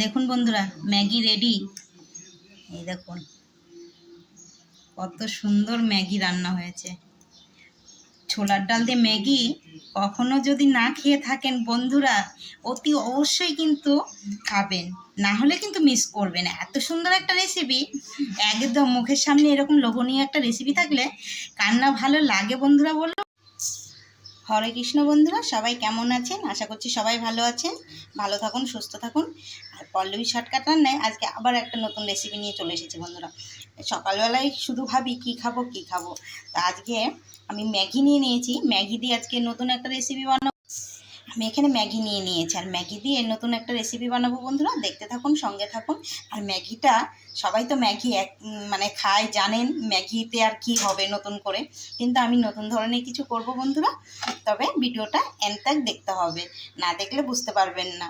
দেখুন বন্ধুরা, Maggi ready এই দেখুন, কত সুন্দর ম্যাগি রান্না হয়েছে। ছোলার ডাল দিয়ে ম্যাগি কখনো যদি না খেয়ে থাকেন বন্ধুরা, অতি অবশ্যই কিন্তু খাবেন। না হলে কিন্তু মিস করবেন এত সুন্দর একটা রেসিপি একদম মুখের সামনে এরকম লোভনীয় একটা রেসিপি থাকলে কান্না ভালো লাগে বন্ধুরা বলো। হরে কৃষ্ণ বন্ধুরা, সবাই কেমন আছেন? আশা করছি সবাই ভালো আছেন। ভালো থাকুন, সুস্থ থাকুন। আর পল্লবী শর্টকাট রান্নায় আজকে আবার একটা নতুন রেসিপি নিয়ে চলে এসেছি বন্ধুরা। সকালবেলায় শুধু ভাবি কী খাব কী খাব? তা আজকে আমি ম্যাগি নিয়ে নিয়েছি। ম্যাগি দিয়ে আজকে নতুন একটা রেসিপি বানাবো। আমি এখানে ম্যাগি নিয়ে নিয়েছি। আর ম্যাগি দিয়ে নতুন একটা রেসিপি বানাবো বন্ধুরা। দেখতে থাকুন, সঙ্গে থাকুন। আর ম্যাগিটা, সবাই তো ম্যাগি এক মানে খায়, জানেন ম্যাগিতে আর কি হবে নতুন করে। কিন্তু আমি নতুন ধরনের কিছু করব বন্ধুরা। তবে ভিডিওটা এনতাক দেখতে হবে। না দেখলে বুঝতে পারবেন না।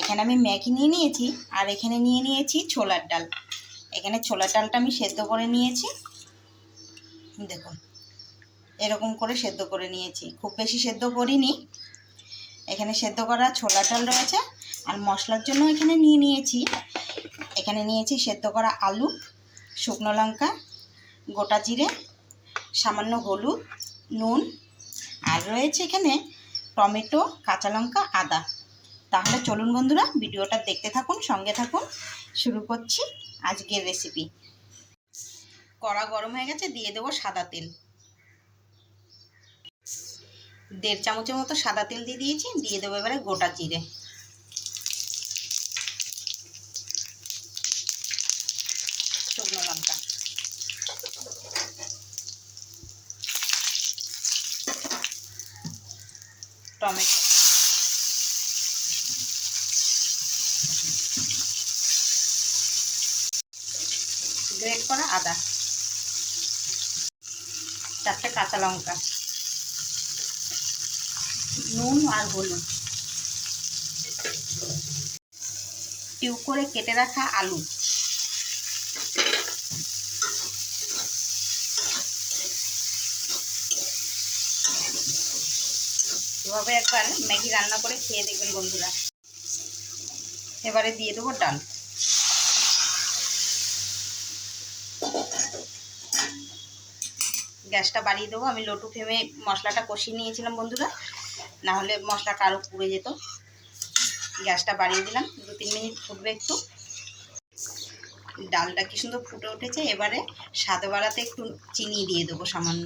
এখানে আমি ম্যাগি নিয়ে নিয়েছি। আর এখানে নিয়ে নিয়েছি ছোলার ডাল। এখানে ছোলার ডালটা আমি সেদ্ধ করে নিয়েছি। দেখুন, এরকম করে সেদ্ধ করে নিয়েছি। খুব বেশি সেদ্ধ করিনি। এখানে সেদ্ধ করা ছোলা ডাল রয়েছে, আর মশলার জন্য এখানে নিয়ে নিয়েছি। এখানে নিয়েছি সেদ্ধ করা আলু, শুকনো লঙ্কা, গোটা জিরে, সামান্য হলুদ, নুন, আর রয়েছে এখানে টমেটো, কাঁচা লঙ্কা, আদা। তাহলে চলুন বন্ধুরা, ভিডিওটা দেখতে থাকুন, সঙ্গে থাকুন। শুরু করছি আজকের রেসিপি কড়া গরম হয়ে গেছে, দিয়ে দেবো সাদা তেল। দেড় চামচের মতো সাদা তেল দিয়ে দিয়েছি, দিয়ে দেবো এবারে গোটা জিরে। শুকনো লঙ্কা। টমেটো। গ্রেট করা আদা। চারটে কাঁচা লঙ্কা। নুন আর হলুদ। টিউ করে কেটে রাখা আলু। এভাবে একবার ম্যাগি রান্না করে খেয়ে দেখবেন বন্ধুরা। এবারে দিয়ে দেবো ডাল। গ্যাসটা বাড়িয়ে দেবো। আমি লটু ফেমে মশলাটা কষিয়ে নিয়েছিলাম বন্ধুরা। না হলে মশলাটা আরও পুড়ে যেত। গ্যাসটা বাড়িয়ে দিলাম, দু তিন মিনিট ফুটবে একটু। ডালটা কি সুন্দর ফুটে উঠেছে, এবারে স্বাদ বাড়াতে একটু চিনি দিয়ে দেবো সামান্য।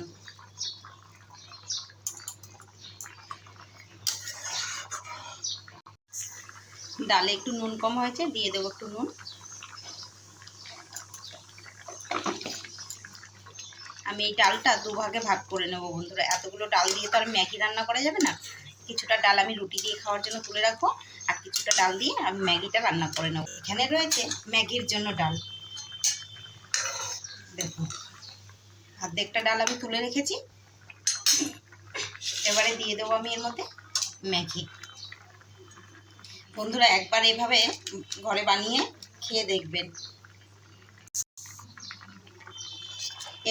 ডালে একটু নুন কম হয়েছে, দিয়ে দেবো একটু নুন। আমি এই ডালটা দুভাগে ভাগ করে নেব বন্ধুরা, এতগুলো ডাল দিয়ে তো আর ম্যাগি রান্না করা যাবে না? কিছুটা ডাল আমি রুটি দিয়ে খাওয়ার জন্য তুলে রাখব, আর কিছুটা ডাল দিয়ে আমি ম্যাগিটা রান্না করে নেব। এখানে রয়েছে ম্যাগির জন্য ডাল। দেখুন, অর্ধেকটা ডাল আমি তুলে রেখেছি। এবারে দিয়ে দেবো আমি এর মধ্যে ম্যাগি। বন্ধুরা, একবার এভাবে ঘরে বানিয়ে খেয়ে দেখবেন।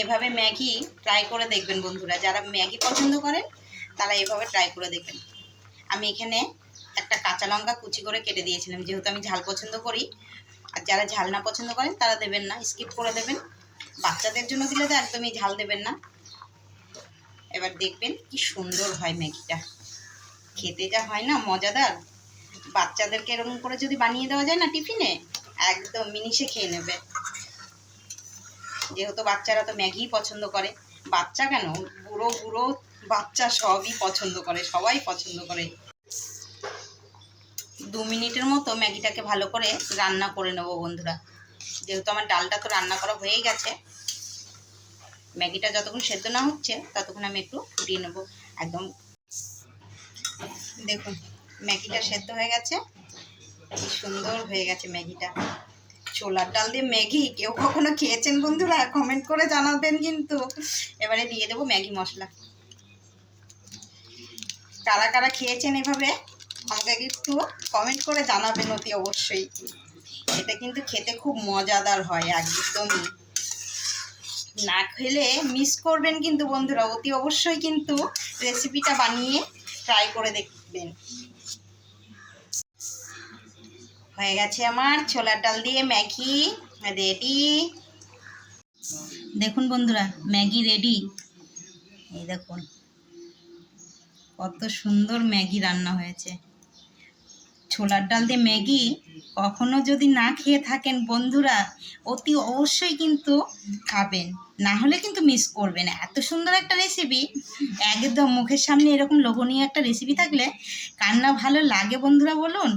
এভাবে ম্যাগি ট্রাই করে দেখবেন বন্ধুরা। যারা ম্যাগি পছন্দ করেন তারা এভাবে ট্রাই করে দেখবেন। আমি এখানে একটা কাঁচা লঙ্কা কুচি করে কেটে দিয়েছিলাম। যেহেতু আমি ঝাল পছন্দ করি, আর যারা ঝাল না পছন্দ করেন তারা দেবেন না স্কিপ করে দেবেন। বাচ্চাদের জন্য দিলে তো একদমই ঝাল দেবেন না। এবার দেখবেন কি সুন্দর হয় ম্যাগিটা। খেতে যা হয় না, মজাদার। বাচ্চাদেরকে এরকম করে যদি বানিয়ে দেওয়া যায় না টিফিনে, একদম মিনিশে খেয়ে নেবে। যেহেতু বাচ্চারা তো ম্যাগি পছন্দ করে। বাচ্চা কেন? বুড়ো বুড়ো বাচ্চা সবই পছন্দ করে, সবাই পছন্দ করে। দু মিনিটের মতো ম্যাগিটাকে ভালো করে রান্না করে নেব বন্ধুরা। যেহেতু আমার ডালটা তো রান্না করা হয়ে গেছে, ম্যাগিটা যতক্ষণ সেদ্ধ না হচ্ছে ততক্ষণ আমি একটু ফুটিয়ে নেব। একদম দেখুন, ম্যাগিটা সেদ্ধ হয়ে গেছে। সুন্দর হয়ে গেছে ম্যাগিটা। ছোলার ডাল দিয়ে ম্যাগি, কেউ কখনো খেয়েছেন বন্ধুরা? কমেন্ট করে জানাবেন কিন্তু। এবারে দিয়ে দেবো ম্যাগি মশলা। কারা কারা খেয়েছেন এভাবে, আমাকে একটু কমেন্ট করে জানাবেন অতি অবশ্যই। এটা কিন্তু খেতে খুব মজাদার হয়, একদমই। না খেলে মিস করবেন কিন্তু বন্ধুরা, অতি অবশ্যই কিন্তু রেসিপিটা বানিয়ে ট্রাই করে দেখবেন। হয়ে গেছে আমার ছোলার ডাল দিয়ে ম্যাগি রেডি দেখুন বন্ধুরা, ম্যাগি রেডি এই দেখুন। কত সুন্দর ম্যাগি রান্না হয়েছে। ছোলার ডাল দিয়ে ম্যাগি কখনো যদি না খেয়ে থাকেন বন্ধুরা অতি অবশ্যই কিন্তু খাবেন। না হলে কিন্তু মিস করবেন এত সুন্দর একটা রেসিপি একদম মুখের সামনে এরকম লোভনীয় একটা রেসিপি থাকলে কান্না ভালো লাগে বন্ধুরা বলুন।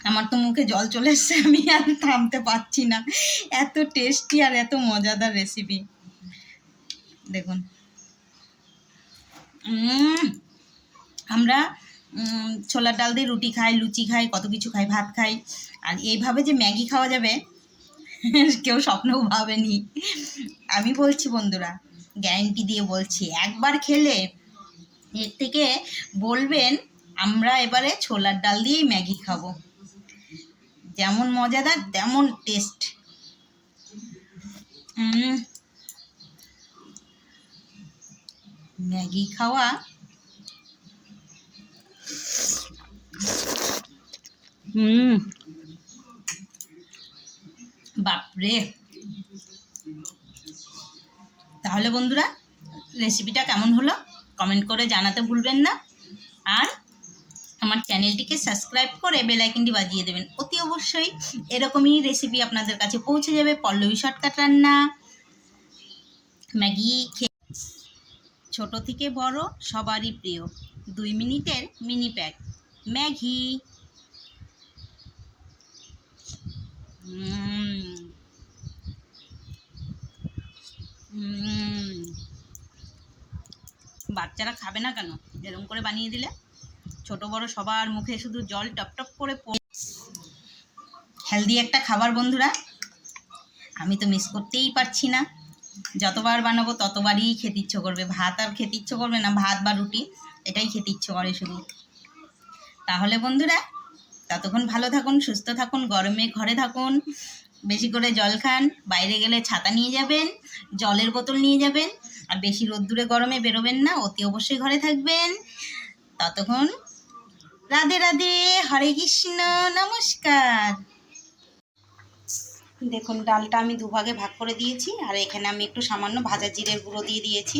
আমার তো মুখে জল চলে এসছে আমি আর থামতে পারছি না। এত টেস্টি আর এত মজাদার রেসিপি দেখুন। উম, আমরা ছোলার ডাল দিয়ে রুটি খাই, লুচি খাই, কত কিছু খাই, ভাত খাই। আর এইভাবে যে ম্যাগি খাওয়া যাবে, কেউ স্বপ্নেও ভাবেনি। আমি বলছি, বন্ধুরা, গ্যারেন্টি দিয়ে বলছি, একবার খেলে এর থেকে বলবেন, আমরা এবারে ছোলার ডাল দিয়েই ম্যাগি খাব। যেমন মজাদার, তেমন টেস্ট। ম্যাগি খাওয়া হুম। বাপরে। তাহলে বন্ধুরা রেসিপিটা কেমন হলো? কমেন্ট করে জানাতে ভুলবেন না। আর আমার চ্যানেলটিকে সাবস্ক্রাইব করে বেল আইকনটি বাজিয়ে দেবেন। অতি অবশ্যই এরকমই রেসিপি আপনাদের কাছে পৌঁছে যাবে। পল্লবী শর্টকাট রান্না, ম্যাগি খেয়ে ছোট থেকে বড় সবারই প্রিয়। দুই মিনিটের মিনি প্যাক। ম্যাগি। বাচ্চারা খাবে না কেন? এরকম করে বানিয়ে দিলে। ছোট বড় সবার মুখে শুধু জল টপ টপ করে হেলদি একটা খাবার, বন্ধুরা। আমি তো মিস করতেই পারছি না। যতবার বানাবো ততবারই খেতে ইচ্ছে করবে। ভাত আর খেতে ইচ্ছে করবে না। ভাত বা রুটি। এটাই খেতে ইচ্ছে করে শুধু। তাহলে বন্ধুরা, ততক্ষণ ভালো থাকুন, সুস্থ থাকুন, গরমে ঘরে থাকুন, বেশি করে জল খান, বাইরে গেলে ছাতা নিয়ে যাবেন, জলের বোতল নিয়ে যাবেন, আর বেশি রোদ্দুরে গরমে বেরোবেন না, অতি অবশ্যই ঘরে থাকবেন। ততক্ষণ রাধে রাধে, হরে কৃষ্ণ, নমস্কার। দেখুন, ডালটা আমি দুভাগে ভাগ করে দিয়েছি, আর এখানে আমি একটু সামান্য ভাজা জিরের গুঁড়ো দিয়ে দিয়েছি।